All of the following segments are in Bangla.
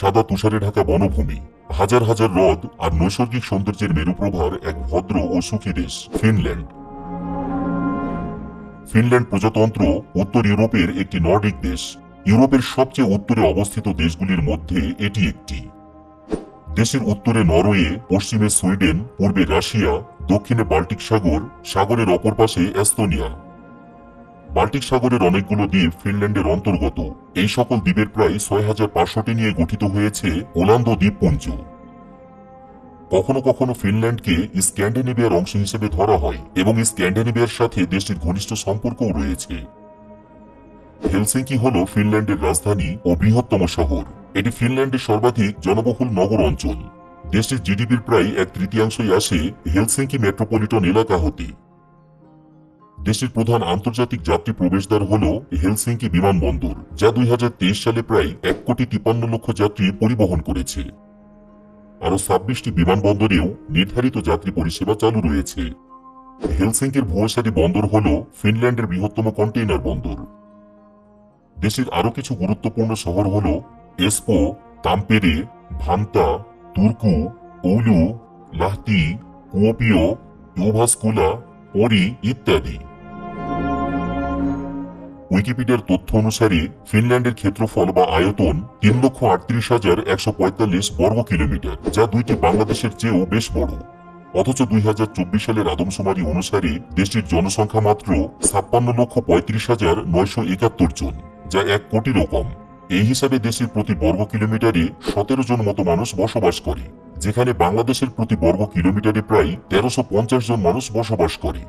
সাদা তুষারে ঢাকা বনভূমি। হাজার হাজার হ্রদ আর নৈসর্গিক সৌন্দর্যের মেরুপ্রভার এক ভদ্র ও সুখী দেশ, ফিনল্যান্ড। ফিনল্যান্ড প্রজাতন্ত্র উত্তর ইউরোপের একটি নর্ডিক দেশ। ইউরোপের সবচেয়ে উত্তরে অবস্থিত দেশগুলির মধ্যে এটি একটি। দেশের উত্তরে নরওয়ে, পশ্চিমে সুইডেন, পূর্বে রাশিয়া, দক্ষিণে বাল্টিক সাগর, সাগরের অপর পাশে এস্তোনিয়া। বাল্টিক সাগরের অনেকগুলো দ্বীপ ফিনল্যান্ডের অন্তর্গত। এই সকল দ্বীপের প্রায় ছয় হাজার পাঁচশোটি নিয়ে গঠিত হয়েছে ওলান্দ দ্বীপপুঞ্জ। কখনো কখনো ফিনল্যান্ডকে স্ক্যান্ডিনেভিয়ার অংশ হিসেবে ধরা হয় এবং স্ক্যান্ডিনেভিয়ার সাথে দেশটির ঘনিষ্ঠ সম্পর্কও রয়েছে। হেলসিঙ্কি হল ফিনল্যান্ডের রাজধানী ও বৃহত্তম শহর। এটি ফিনল্যান্ডের সর্বাধিক জনবহুল নগর অঞ্চল। দেশটির জিডিপির প্রায় এক তৃতীয়াংশই আসে হেলসিঙ্কি মেট্রোপলিটন এলাকা হতে। দেশটির প্রধান আন্তর্জাতিক যাত্রী প্রবেশদ্বার হল হেলসিঙ্কি বিমানবন্দর, যা দুই হাজার তেইশ সালে প্রায় এক কোটি তিপান্ন লক্ষ যাত্রী পরিবহন করেছে। আরও ছাব্বিশটি বিমানবন্দরেও নির্ধারিত যাত্রী পরিষেবা চালু রয়েছে। হেলসিঙ্কির ভুয়াসারি বন্দর হল ফিনল্যান্ডের বৃহত্তম কন্টেইনার বন্দর। দেশের আরও কিছু গুরুত্বপূর্ণ শহর হল এসপো, তাম্পেরে, ভান্তা, তুর্কু, ওলু, লাহতি, কুয়োপিও, ইউভাসকুলা, পরি ইত্যাদি। উইকিপিডিয়ার তথ্য অনুসারে, ফিনল্যান্ডের ক্ষেত্রফল বা আয়তন তিন লক্ষ আটত্রিশ হাজার একশো পঁয়তাল্লিশ বর্গ কিলোমিটার, যা দুইটি বাংলাদেশের চেয়েও বেশ বড়। অথচ দুই হাজার চব্বিশ সালের আদমশুমারি অনুসারে, দেশটির জনসংখ্যা মাত্র ছাপ্পান্ন লক্ষ পঁয়ত্রিশ হাজার নয়শো একাত্তর জন, যা এক কোটিরও কম। এই হিসাবে দেশের প্রতি বর্গ কিলোমিটারে সতেরো জন মতো মানুষ বসবাস করে, যেখানে বাংলাদেশের প্রতি বর্গ কিলোমিটারে প্রায় তেরোশো পঞ্চাশ জন মানুষ বসবাস করে।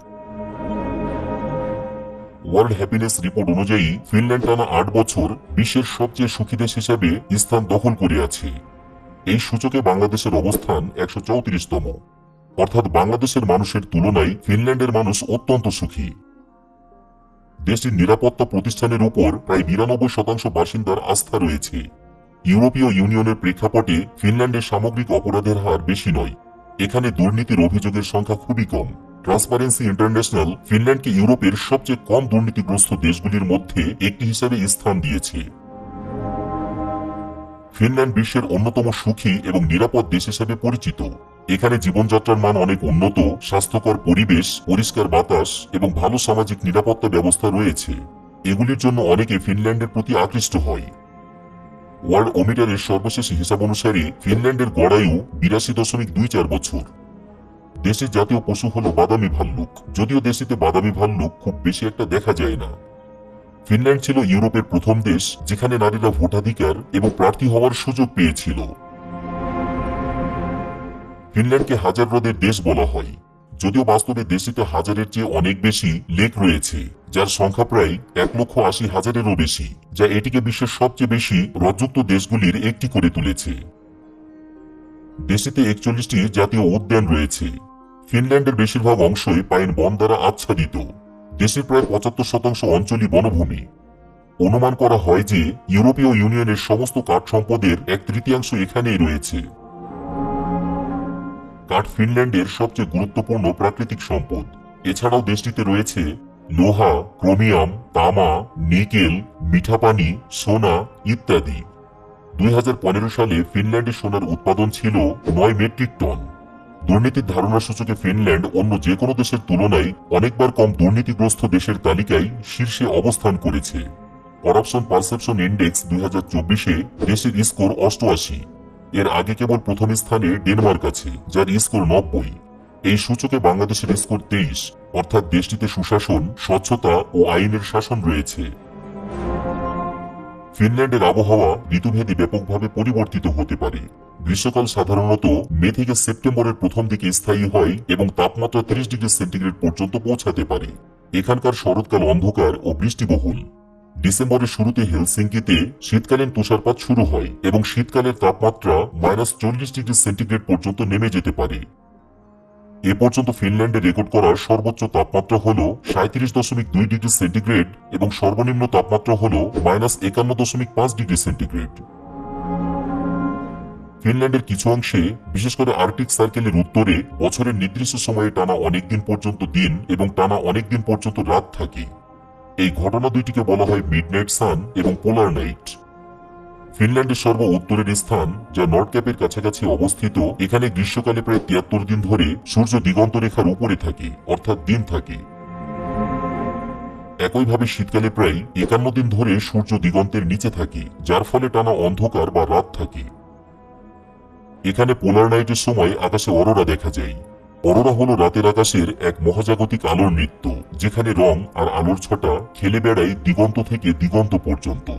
ওয়ার্ল্ড হ্যাপিনেস রিপোর্ট অনুযায়ী ফিনল্যান্ড টানা আট বছর বিশ্বের সবচেয়ে সুখী দেশ হিসাবে স্থান দখল করে আছে। এই সূচকে বাংলাদেশের অবস্থান একশো চৌত্রিশতম। অর্থাৎ বাংলাদেশের মানুষের তুলনায় ফিনল্যান্ডের মানুষ অত্যন্ত সুখী। দেশটির নিরাপত্তা প্রতিষ্ঠানের উপর প্রায় নিরানব্বই শতাংশ বাসিন্দার আস্থা রয়েছে। ইউরোপীয় ইউনিয়নের প্রেক্ষাপটে ফিনল্যান্ডের সামগ্রিক অপরাধের হার বেশি নয়। এখানে দুর্নীতির অভিযোগের সংখ্যা খুবই কম। ট্রান্সপারেন্সি ইন্টারন্যাশনাল ফিনল্যান্ডকে ইউরোপের সবচেয়ে কম দুর্নীতিগ্রস্ত দেশগুলির মধ্যে একটি হিসাবে স্থান দিয়েছে। ফিনল্যান্ড বিশ্বের অন্যতম সুখী এবং নিরাপদ দেশ হিসেবে পরিচিত। এখানে জীবনযাত্রার মান অনেক উন্নত, স্বাস্থ্যকর পরিবেশ, পরিষ্কার বাতাস এবং ভালো সামাজিক নিরাপত্তা ব্যবস্থা রয়েছে। এগুলির জন্য অনেকে ফিনল্যান্ডের প্রতি আকৃষ্ট হয়। ওয়ার্ল্ড ওমিটারের সর্বশেষ হিসাব অনুসারে ফিনল্যান্ডের গড়ায়ু বিরাশি দশমিক দুই চার বছর। দেশের জাতীয় পশু হল বাদামি ভাল্লুক। যদিও দেশটিতে বাদামি ভাল্লুক খুব বেশি একটা দেখা যায় না। ফিনল্যান্ড ছিল ইউরোপের প্রথম দেশ যেখানে নারীরা ভোটাধিকার এবং প্রার্থী হওয়ার সুযোগ পেয়েছিল। ফিনল্যান্ডকে হাজার হ্রদের দেশ বলা হয়। যদিও বাস্তবে দেশটিতে হাজারের চেয়ে অনেক বেশি লেক রয়েছে, যার সংখ্যা প্রায় এক লক্ষ আশি হাজারেরও বেশি, যা এটিকে বিশ্বের সবচেয়ে বেশি হ্রদযুক্ত দেশগুলির একটি করে তুলেছে। দেশটিতে একচল্লিশটি জাতীয় উদ্যান রয়েছে। ফিনল্যান্ডের বেশিরভাগ অংশই পাইন বন দ্বারা আচ্ছাদিত। দেশের প্রায় পঁচাত্তর শতাংশ অঞ্চলই বনভূমি। অনুমান করা হয় যে, ইউরোপীয় ইউনিয়নের সমস্ত কাঠ সম্পদের এক তৃতীয়াংশ এখানেই রয়েছে। কাঠ ফিনল্যান্ডের সবচেয়ে গুরুত্বপূর্ণ প্রাকৃতিক সম্পদ। এছাড়াও দেশটিতে রয়েছে লোহা, ক্রোমিয়াম, তামা, নিকেল, মিঠাপানি, সোনা ইত্যাদি। দুই হাজার পনেরো সালে ফিনল্যান্ডে সোনার উৎপাদন ছিল নয় মেট্রিক টন। দুর্নীতির ধারণা সূচকে ফিনল্যান্ড অন্য যে কোনো দেশের তুলনায় অনেকবার কম দুর্নীতিগ্রস্ত দেশের তালিকায় শীর্ষে অবস্থান করেছে। করাপশন পারসেপশন ইন্ডেক্স দুই হাজার চব্বিশে দেশের স্কোর অষ্টআশি। এর আগে কেবল প্রথম স্থানে ডেনমার্ক আছে, যার স্কোর নব্বই। এই সূচকে বাংলাদেশের স্কোর তেইশ, অর্থাৎ দেশটিতে সুশাসন, স্বচ্ছতা ও আইনের শাসন রয়েছে। ফিনল্যান্ডের আবহাওয়া ঋতুভেদে ব্যাপকভাবে পরিবর্তিত হতে পারে। গ্রীষ্মকাল সাধারণত মে থেকে সেপ্টেম্বরের প্রথম দিকে স্থায়ী হয় এবং তাপমাত্রা ত্রিশ ডিগ্রি সেন্টিগ্রেড পর্যন্ত পৌঁছাতে পারে। এখানকার শরৎকাল অন্ধকার ও বৃষ্টিবহুল। ডিসেম্বরের শুরুতে হেলসিঙ্কিতে শীতকালীন তুষারপাত শুরু হয় এবং শীতকালের তাপমাত্রা মাইনাস চল্লিশ ডিগ্রি সেন্টিগ্রেড পর্যন্ত নেমে যেতে পারে। এ পর্যন্ত ফিনল্যান্ডে রেকর্ড করা সর্বোচ্চ তাপমাত্রা হল সাঁত্রিশ দশমিক দুই ডিগ্রি সেন্টিগ্রেড এবং সর্বনিম্ন তাপমাত্রা হল মাইনাস একান্ন দশমিক পাঁচ ডিগ্রি সেন্টিগ্রেড। ফিনল্যান্ডের কিছু অংশে, বিশেষ করে আর্কটিক সার্কেলের উত্তরে, বছরের নির্দিষ্ট সময়ে টানা অনেকদিন পর্যন্ত দিন এবং টানা অনেকদিন পর্যন্ত রাত থাকে। এই ঘটনা দুইটিকে বলা হয় মিডনাইট সান এবং পোলার নাইট। ফিনল্যান্ডের সর্ব উত্তরের স্থান, যা নর্থ ক্যাপের কাছাকাছি অবস্থিত, এখানে গ্রীষ্মকালে প্রায় তিয়াত্তর দিন ধরে সূর্য দিগন্ত রেখার উপরে থাকে, অর্থাৎ দিন থাকে। একইভাবে শীতকালে প্রায় একান্ন দিন ধরে সূর্য দিগন্তের নিচে থাকে, যার ফলে টানা অন্ধকার বা রাত থাকে। এখানে পোলার নাইটের সময় আকাশে অরোরা দেখা যায়। অরোরা হলো রাতের আকাশের এক মহাজাগতিক আলোর নৃত্য, যেখানে রং আর আলোর ছটা খেলে বেড়ায় দিগন্ত থেকে দিগন্ত পর্যন্ত।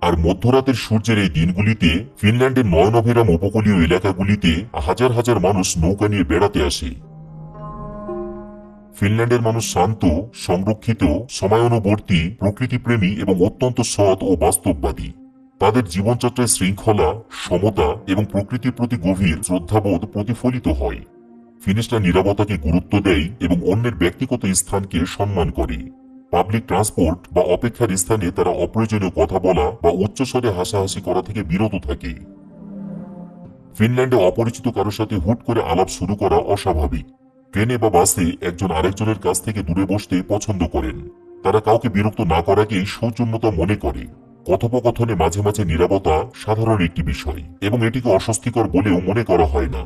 আর মধ্যরাতের সূর্যের এই দিনগুলিতে ফিনল্যান্ডের নয়নভেরাম উপকূলীয় এলাকাগুলিতে হাজার হাজার মানুষ নৌকা নিয়ে বেড়াতে আসে। ফিনল্যান্ডের মানুষ শান্ত, সংরক্ষিত, সময়ানুবর্তী, প্রকৃতিপ্রেমী এবং অত্যন্ত সৎ ও বাস্তববাদী। তাদের জীবনযাত্রায় শৃঙ্খলা, সমতা এবং প্রকৃতির প্রতি গভীর শ্রদ্ধাবোধ প্রতিফলিত হয়। ফিনিশরা নিরাপত্তাকে গুরুত্ব দেয় এবং অন্যের ব্যক্তিগত স্থানকে সম্মান করে। পাবলিক ট্রান্সপোর্ট বা অপেক্ষার স্থানে তারা অপ্রয়োজনীয় কথা বলা বা উচ্চস্বরে হাসাহাসি করা থেকে বিরত থাকে। ফিনল্যান্ডে অপরিচিত কারোর সাথে হুট করে আলাপ শুরু করা অস্বাভাবিক। ট্রেনে বা বাসে একজন আরেকজনের কাছ থেকে দূরে বসতে পছন্দ করেন। তারা কাউকে বিরক্ত না করাকেই সৌজন্যতা মনে করে। কথোপকথনে মাঝে মাঝে নিরাপত্তা সাধারণ একটি বিষয় এবং এটিকে অস্বস্তিকর বলেও মনে করা হয় না।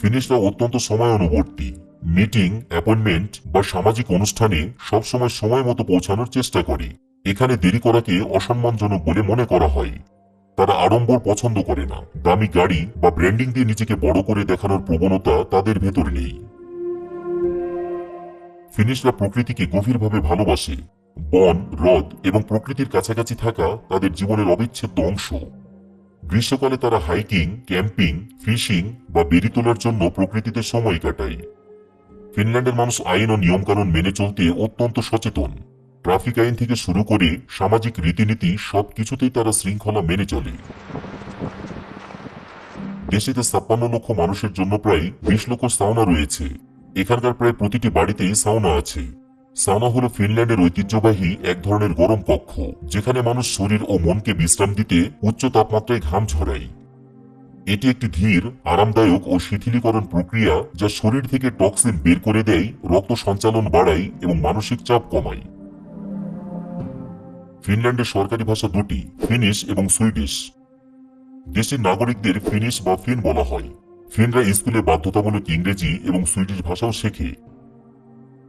ফিনিশরা অত্যন্ত সময় অনুবর্তী মিটিং, অ্যাপয়েন্টমেন্ট বা সামাজিক অনুষ্ঠানে সবসময় সময় মতো পৌঁছানোর চেষ্টা করে। এখানে দেরি করাকে অসম্মানজনক বলে মনে করা হয়। তারা আড়ম্বর পছন্দ করে না। দামি গাড়ি বা ব্র্যান্ডিং দিয়ে নিজেকে বড় করে দেখানোর প্রবণতা তাদের ভেতর নেই। ফিনিশরা প্রকৃতিকে গভীরভাবে ভালোবাসে। বন, হ্রদ এবং প্রকৃতির কাছাকাছি থাকা তাদের জীবনের অবিচ্ছেদ্য অংশ। গ্রীষ্মকালে তারা হাইকিং, ক্যাম্পিং, ফিশিং বা বেরি তোলার জন্য প্রকৃতিতে সময় কাটায়। ফিনল্যান্ডের মানুষ আইন ও নিয়মকানুন মেনে চলতে অত্যন্ত সচেতন। ট্রাফিক আইন থেকে শুরু করে সামাজিক রীতিনীতি সবকিছুতেই তারা শৃঙ্খলা মেনে চলে। দেশেতে ছাপ্পান্ন লক্ষ মানুষের জন্য প্রায় বিশ লক্ষ সাউনা রয়েছে। এখানকার প্রায় প্রতিটি বাড়িতেই সাউনা আছে। সাউনা হলো ফিনল্যান্ডের ঐতিহ্যবাহী এক ধরনের গরম কক্ষ, যেখানে মানুষ শরীর ও মনকে বিশ্রাম দিতে উচ্চ তাপমাত্রায় ঘাম ঝরায়। এটি একটি ধীর, আরামদায়ক ও শিথিলীকরণ প্রক্রিয়া যা শরীর থেকে টক্সিন বের করে দেয়, রক্ত সঞ্চালন বাড়ায় এবং মানসিক চাপ কমায়। ফিনল্যান্ডের সরকারি ভাষা দুটি, ফিনিশ এবং সুইডিশ। দেশের নাগরিকদের ফিনিশ বা ফিন বলা হয়। ফিনরা স্কুলে বাধ্যতামূলক ইংরেজি এবং সুইডিশ ভাষাও শেখে।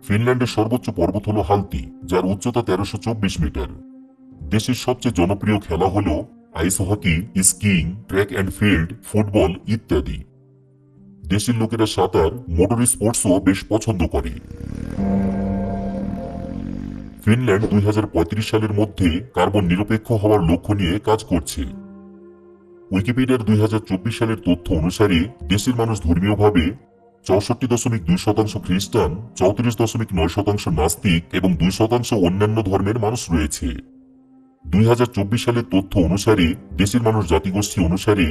ফিনল্যান্ডের সর্বোচ্চ পর্বত হল হালতি, যার উচ্চতা তেরোশো মিটার। দেশের সবচেয়ে জনপ্রিয় খেলা হল ice hockey skiing track and field, football ইত্যাদি। দেশের লোকেরা সাঁতার, মোটর স্পোর্টসও বেশ পছন্দ করে। ফিনল্যান্ড দুই হাজার পঁয়ত্রিশ সালের মধ্যে কার্বন নিরপেক্ষ হওয়ার লক্ষ্য নিয়ে কাজ করছে। উইকিপিডিয়ার দুই হাজার চব্বিশ সালের তথ্য অনুসারে দেশের মানুষ ধর্মীয়ভাবে চৌষট্টি দশমিক দুই শতাংশ খ্রিস্টান, চৌত্রিশ দশমিক নয় শতাংশ নাস্তিক এবং দুই শতাংশ অন্যান্য ধর্মের মানুষ রয়েছে। দুই হাজার চব্বিশ সালের তথ্য অনুসারে দেশের মানুষ জাতিগোষ্ঠী অনুসারে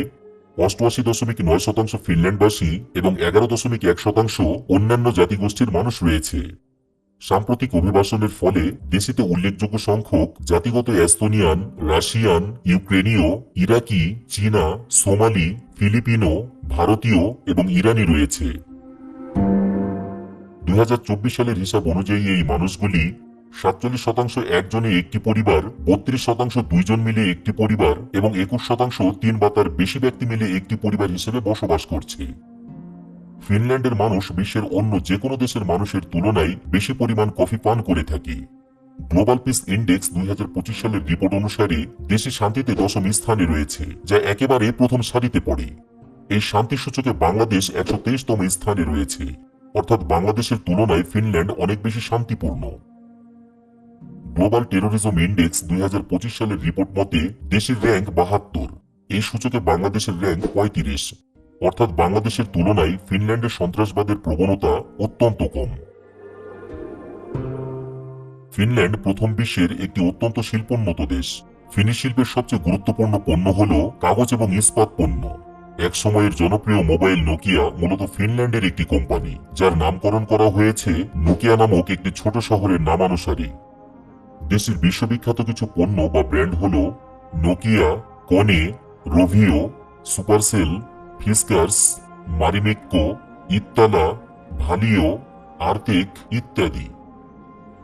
অষ্টআশি দশমিক নয় শতাংশ ফিনল্যান্ডবাসী এবং এগারো দশমিক এক শতাংশ অন্যান্য জাতিগোষ্ঠীর মানুষ রয়েছে। সাম্প্রতিক অভিবাসনের ফলে দেশিতে উল্লেখযোগ্য সংখ্যক জাতিগত এস্তোনিয়ান, রাশিয়ান, ইউক্রেনীয়, ইরাকি, চীনা, সোমালি, ফিলিপিনো, ভারতীয় এবং ইরানি রয়েছে। দুই হাজার চব্বিশ সালের হিসাব অনুযায়ী এই মানুষগুলি সাতচল্লিশ শতাংশ একজনে একটি পরিবার, বত্রিশ শতাংশ দুইজন মিলে একটি পরিবার এবং একুশ শতাংশ তিন বা তার বেশি ব্যক্তি মিলে একটি পরিবার হিসেবে বসবাস করছে। ফিনল্যান্ডের মানুষ বিশ্বের অন্য যে কোনো দেশের মানুষের তুলনায় বেশি পরিমাণ কফি পান করে থাকে। গ্লোবাল পিস ইন্ডেক্স দুই হাজার পঁচিশ সালের রিপোর্ট অনুসারে দেশে শান্তিতে দশম স্থানে রয়েছে, যা একেবারে প্রথম সারিতে পড়ে। এই শান্তি সূচকে বাংলাদেশ একশো তেইশতম স্থানে রয়েছে। অর্থাৎ বাংলাদেশের তুলনায় ফিনল্যান্ড অনেক বেশি শান্তিপূর্ণ। গ্লোবাল টেরোরিজম ইন্ডেক্স দুই হাজার পঁচিশ সালের রিপোর্ট মতে দেশের র্যাঙ্ক বাহাত্তর। এই সূচকে বাংলাদেশের র্যাঙ্ক পঁয়ত্রিশ। অর্থাৎ বাংলাদেশের তুলনায় ফিনল্যান্ডের সন্ত্রাসবাদের প্রবণতা অত্যন্ত কম। ফিনল্যান্ড প্রথম বিশ্বের একটি অত্যন্ত শিল্পোন্নত দেশ। ফিনিশ শিল্পের সবচেয়ে গুরুত্বপূর্ণ পণ্য হল কাগজ এবং ইস্পাত পণ্য। এক সময়ের জনপ্রিয় মোবাইল নোকিয়া মূলত ফিনল্যান্ডের একটি কোম্পানি, যার নামকরণ করা হয়েছে নোকিয়া নামক একটি ছোট শহরের নামানুসারে। দেশের বিশ্ববিখ্যাত কিছু পণ্য বা ব্র্যান্ড হল নোকিয়া, কনে, রোভিও, সুপারসেল, ফিস্কার্স, মারিমেক্কো ইত্তালা ভালিও, আর্তেক ইত্যাদি।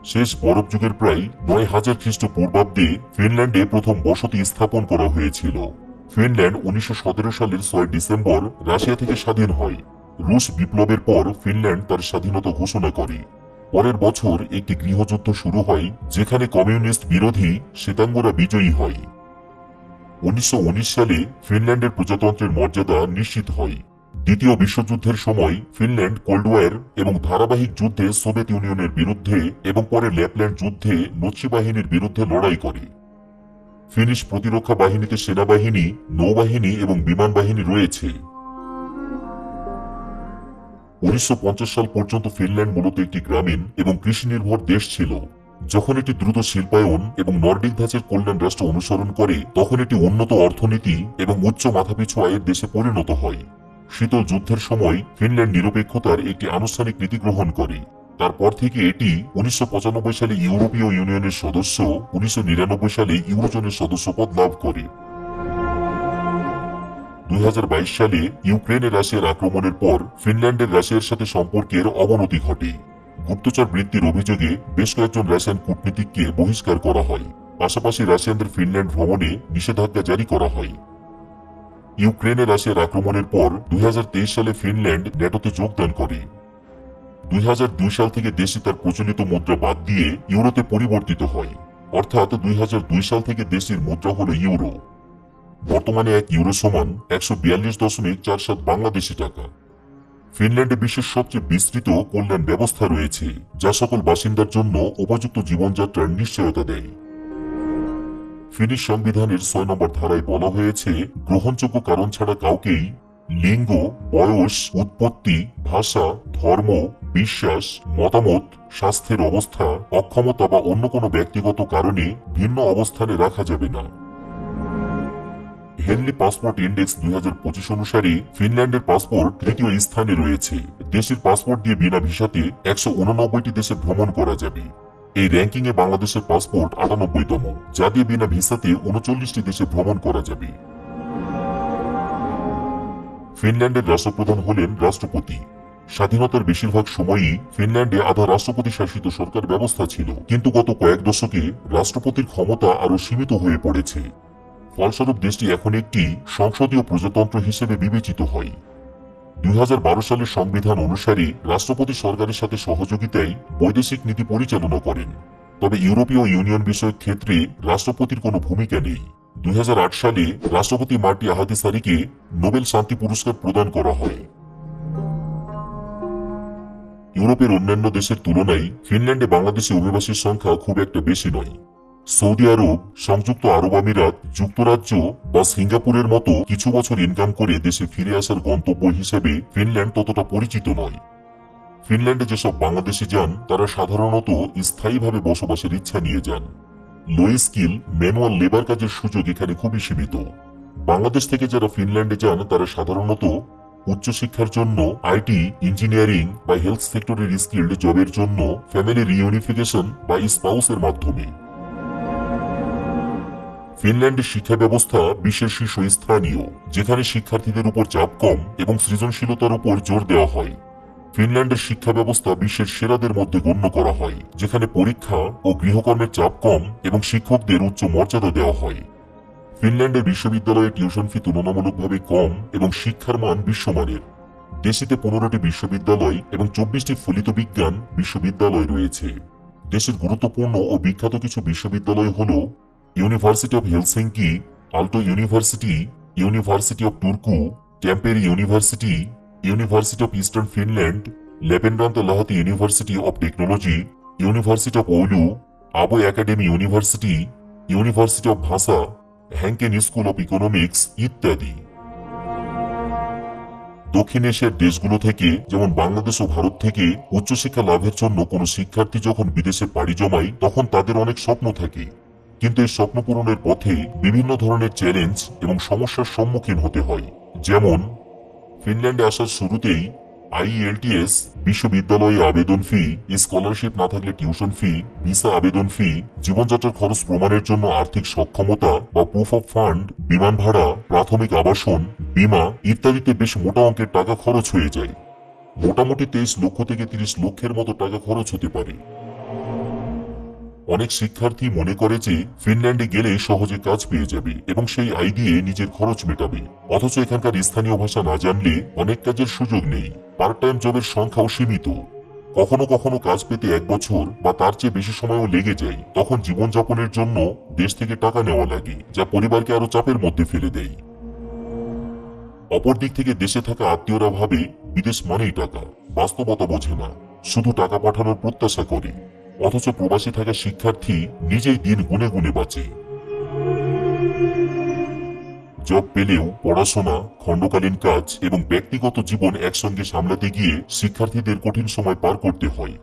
শেষ বরফ যুগের প্রায় নয় হাজার খ্রিস্টপূর্বাব্দে ফিনল্যান্ডে প্রথম বসতি স্থাপন করা হয়েছিল। ফিনল্যান্ড উনিশশো সতেরো সালের ছয় ডিসেম্বর রাশিয়া থেকে স্বাধীন হয়। রুশ বিপ্লবের পর ফিনল্যান্ড তার স্বাধীনতা ঘোষণা করে। পরের বছর একটি গৃহযুদ্ধ শুরু হয়, যেখানে কমিউনিস্ট বিরোধী শ্বেতাঙ্গরা বিজয়ী হয়। উনিশশো উনিশ সালে ফিনল্যান্ডের প্রজাতন্ত্রের মর্যাদা নিশ্চিত হয়। দ্বিতীয় বিশ্বযুদ্ধের সময় ফিনল্যান্ড কোল্ড ওয়ার এবং ধারাবাহিক যুদ্ধে সোভিয়েত ইউনিয়নের বিরুদ্ধে এবং পরে ল্যাপল্যান্ড যুদ্ধে নচ্ছি বাহিনীর বিরুদ্ধে লড়াই করে। ফিনিশ প্রতিরক্ষা বাহিনীতে সেনাবাহিনী, নৌবাহিনী এবং বিমান বাহিনী রয়েছে। উনিশশো পঞ্চাশ সাল পর্যন্ত ফিনল্যান্ড মূলত একটি গ্রামীণ এবং কৃষি নির্ভর দেশ ছিল। যখন এটি দ্রুত শিল্পায়ন এবং নর্ডিক ধাঁচের কল্যাণ রাষ্ট্র অনুসরণ করে, তখন এটি উন্নত অর্থনীতি এবং উচ্চ মাথাপিছু আয়ের দেশে পরিণত হয়। শীতল যুদ্ধের সময় ফিনল্যান্ড নিরপেক্ষতার একটি আনুষ্ঠানিক নীতি গ্রহণ করে। তারপর থেকে এটি উনিশশো পঁচানব্বই সালে ইউরোপীয় ইউনিয়নের সদস্য, উনিশশো নিরানব্বই সালে ইউরোজনের সদস্যপদ লাভ করে। দুই হাজার বাইশ সালে ইউক্রেনে রাশিয়ার আক্রমণের পর ফিনল্যান্ডের রাশিয়ার সাথে সম্পর্কের অবনতি ঘটে। গুপ্তচর বৃত্তির অভিযোগে বেশ কয়েকজন রাশিয়ান কূটনীতিককে বহিষ্কার করা হয়। পাশাপাশি রাশিয়ানদের ফিনল্যান্ড ভ্রমণে নিষেধাজ্ঞা জারি করা হয়। ইউক্রেনে রাশিয়ার আক্রমণের পর দুই হাজার তেইশ সালে ফিনল্যান্ড ন্যাটোতে যোগদান করে। দুই হাজার দুই সাল থেকে দেশে তার প্রচলিত মুদ্রা বাদ দিয়ে ইউরোতে পরিবর্তিত হয়। অর্থাৎ দুই হাজার দুই সাল থেকে দেশের মুদ্রা হল ইউরো। বর্তমানে এক ইউরো সমান একশো বিয়াল্লিশ দশমিক চার সাত বাংলাদেশি টাকা। ফিনল্যান্ডে বিশ্বের সবচেয়ে বিস্তৃত কল্যাণ ব্যবস্থা রয়েছে, যা সকল বাসিন্দার জন্য উপযুক্ত জীবনযাত্রার নিশ্চয়তা দেয়। ফিনিশ সংবিধানের ছয় নম্বর ধারায় বলা হয়েছে, গ্রহণযোগ্য কারণ ছাড়া কাউকেই লিঙ্গ, বয়স, উৎপত্তি, ভাষা, ধর্ম, বিশ্বাস, মতামত, স্বাস্থ্যের অবস্থা, অক্ষমতা বা অন্য কোনো ব্যক্তিগত কারণে ভিন্ন অবস্থানে রাখা যাবে না। হেনলি পাসপোর্ট ইন্ডেক্স দুই অনুসারে ফিনল্যান্ডের পাসপোর্ট তৃতীয় স্থানে রয়েছে। দেশের পাসপোর্ট দিয়ে বিনা ভিসাতে একশো উননব্বইটি দেশে ভ্রমণ করা যাবে। এই র্যাঙ্কিং এ বাংলাদেশের পাসপোর্ট আটানব্বইতম, যা দিয়ে বিনা ভিসাতে উনচল্লিশটি দেশে ভ্রমণ করা যাবে। ফিনল্যান্ডের রাষ্ট্রপ্রধান হলেন রাষ্ট্রপতি। স্বাধীনতার বেশিরভাগ সময়ই ফিনল্যান্ডে আধা রাষ্ট্রপতি শাসিত সরকার ব্যবস্থা ছিল। কিন্তু গত কয়েক দশকে রাষ্ট্রপতির ক্ষমতা আরও সীমিত হয়ে পড়েছে। ফলস্বরূপ দেশটি এখন একটি সংসদীয় প্রজাতন্ত্র হিসেবে বিবেচিত হয়। দুই হাজার বারো সালের সংবিধান অনুসারে রাষ্ট্রপতি সরকারের সাথে সহযোগিতায় বৈদেশিক নীতি পরিচালনা করেন। তবে ইউরোপীয় ইউনিয়ন বিষয়ক ক্ষেত্রে রাষ্ট্রপতির কোনো ভূমিকা নেই। দুই হাজার আট সালে রাষ্ট্রপতি মার্টি আহাদিসারিকে নোবেল শান্তি পুরস্কার প্রদান করা হয়। ইউরোপের অন্যান্য দেশের তুলনায় ফিনল্যান্ডে বাংলাদেশি অভিবাসীর সংখ্যা খুব একটা বেশি নয়। সৌদি আরব, সংযুক্ত আরব আমিরাত, যুক্তরাজ্য বা সিঙ্গাপুরের মতো কিছু বছর ইনকাম করে দেশে ফিরে আসার গন্তব্য হিসেবে ফিনল্যান্ড ততটা পরিচিত নয়। ফিনল্যান্ডে যেসব বাংলাদেশি যান, তারা সাধারণত স্থায়ীভাবে বসবাসের ইচ্ছা নিয়ে যান। লো স্কিল, ম্যানুয়াল লেবার কাজের সুযোগ এখানে খুবই সীমিত। বাংলাদেশ থেকে যারা ফিনল্যান্ডে যান, তারা সাধারণত উচ্চশিক্ষার জন্য, আইটি, ইঞ্জিনিয়ারিং বা হেলথ সেক্টরের স্কিল্ড জবের জন্য ফ্যামিলি রিউনিফিকেশন বা স্পাউসের মাধ্যমে। ফিনল্যান্ডের শিক্ষা ব্যবস্থা বিশ্বের শীর্ষস্থানীয় যেখানে শিক্ষার্থীদের উপর চাপ কম এবং সৃজনশীলতার উপর জোর দেওয়া হয়। ফিনল্যান্ডের শিক্ষা ব্যবস্থা বিশ্বের সেরাদের মধ্যে গণ্য করা হয়, যেখানে পরীক্ষা ও গৃহকর্মের চাপ কম এবং শিক্ষকদের উচ্চ মর্যাদা দেওয়া হয়। ফিনল্যান্ডের বিশ্ববিদ্যালয়ে টিউশন ফি তুলনামূলকভাবে কম এবং শিক্ষার মান বিশ্বমানের। দেশটিতে পনেরোটি বিশ্ববিদ্যালয় এবং চব্বিশটি ফলিত বিজ্ঞান বিশ্ববিদ্যালয় রয়েছে। দেশের গুরুত্বপূর্ণ ও বিখ্যাত কিছু বিশ্ববিদ্যালয় হল University of Helsinki Aalto University University of Turku Tampere University University of Eastern Finland Lappeenranta Lahti University of Technology University of Oulu Abo Academy University university of ভাষা হ্যাঙ্কেন স্কুল অফ ইকোনমিক্স ইত্যাদি। দক্ষিণ এশিয়ার দেশগুলো থেকে, যেমন বাংলাদেশ ও ভারত থেকে, উচ্চশিক্ষা লাভের জন্য কোনো শিক্ষার্থী যখন বিদেশে পাড়ি জমায়, তখন তাদের অনেক স্বপ্ন থাকে। কিন্তু এই স্বপ্ন পূরণের পথে বিভিন্ন ধরনের চ্যালেঞ্জ এবং সমস্যার সম্মুখীন হতে হয়। যেমন ফিনল্যান্ডে আসার শুরুতেই আইএলটিএস বিশ্ববিদ্যালয়ে আবেদন ফি স্কলারশিপ না থাকলে টিউশন ফি ভিসা আবেদন ফি জীবনযাত্রার খরচ প্রমাণের জন্য আর্থিক সক্ষমতা বা প্রুফ অফ ফান্ড বিমান ভাড়া, প্রাথমিক আবাসন, বিমা ইত্যাদিতে বেশ মোটা অঙ্কের টাকা খরচ হয়ে যায়। মোটামুটি তেইশ লক্ষ থেকে তিরিশ লক্ষের মতো টাকা খরচ হতে পারে। অনেক শিক্ষার্থী মনে করে যে ফিনল্যান্ডে গেলে সহজে কাজ পেয়ে যাবে এবং সেই আয় দিয়ে নিজের খরচ মেটাবে। অথচ এখানকার স্থানীয় ভাষা না জানলে অনেক কাজের সুযোগ নেই। পার্ট টাইম জবের সংখ্যাও সীমিত। কখনো কখনো কাজ পেতে এক বছর বা তার চেয়ে বেশি সময়ও লেগে যায়। তখন জীবনযাপনের জন্য দেশ থেকে টাকা নেওয়া লাগে, যা পরিবারকে আরও চাপের মধ্যে ফেলে দেয়। অপরদিক থেকে দেশে থাকা আত্মীয়রা ভাবে, বিদেশ মানেই টাকা, বাস্তবতা বোঝে না। শুধু টাকা পাঠানোর প্রত্যাশা করে। অথচ প্রবাসী থাকা শিক্ষার্থী নিজেই দিন গুনে গুনে বাঁচে। জব পেলেও পড়াশোনা, খণ্ডকালীন কাজ এবং ব্যক্তিগত জীবন একসঙ্গে সামলাতে গিয়ে শিক্ষার্থীদের কঠিন সময় পার করতে হয়।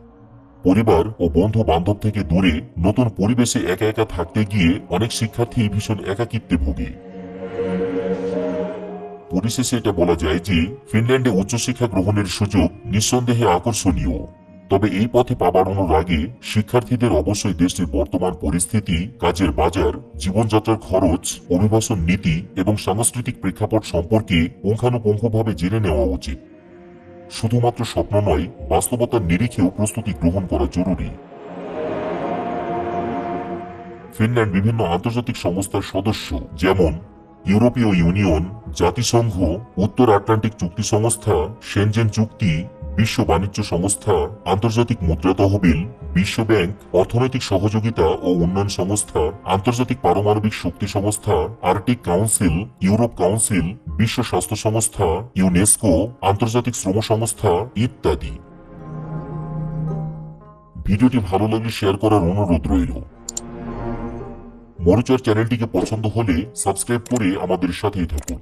পরিবার ও বন্ধু বান্ধব থেকে দূরে নতুন পরিবেশে একা একা থাকতে গিয়ে অনেক শিক্ষার্থী ভীষণ একাকিত্বে ভোগে। পরিশেষে এটা বলা যায় যে, ফিনল্যান্ডে উচ্চশিক্ষা গ্রহণের সুযোগ নিঃসন্দেহে আকর্ষণীয়। তবে এই পথে পা বাড়ানোর আগে শিক্ষার্থীদের অবশ্যই দেশটির বর্তমান পরিস্থিতি, কাজের বাজার, জীবনযাত্রার খরচ, অভিবাসন নীতি এবং সাংস্কৃতিক প্রেক্ষাপট সম্পর্কে পুঙ্খানুপুঙ্খভাবে জেনে নেওয়া উচিত। শুধুমাত্র স্বপ্ন নয়, বাস্তবতার নিরিখেও প্রস্তুতি গ্রহণ করা জরুরি। ফিনল্যান্ড বিভিন্ন আন্তর্জাতিক সংস্থার সদস্য, যেমন ইউরোপীয় ইউনিয়ন, জাতিসংঘ, উত্তর আটলান্টিক চুক্তি সংস্থা, সেনজেন চুক্তি বিশ্ব বাণিজ্য সংস্থা, আন্তর্জাতিক মুদ্রা তহবিল, বিশ্ব ব্যাংক, অর্থনৈতিক সহযোগিতা ও উন্নয়ন সংস্থা, আন্তর্জাতিক পারমাণবিক শক্তি সংস্থা আর্কটিক কাউন্সিল, ইউরোপ কাউন্সিল, বিশ্ব স্বাস্থ্য সংস্থা, ইউনেস্কো, আন্তর্জাতিক শ্রম সংস্থা ইত্যাদি। ভিডিওটি ভালো লাগলে শেয়ার করার অনুরোধ রইল। মরুচর চ্যানেলটিকে পছন্দ হলে সাবস্ক্রাইব করে আমাদের সাথেই থাকুন।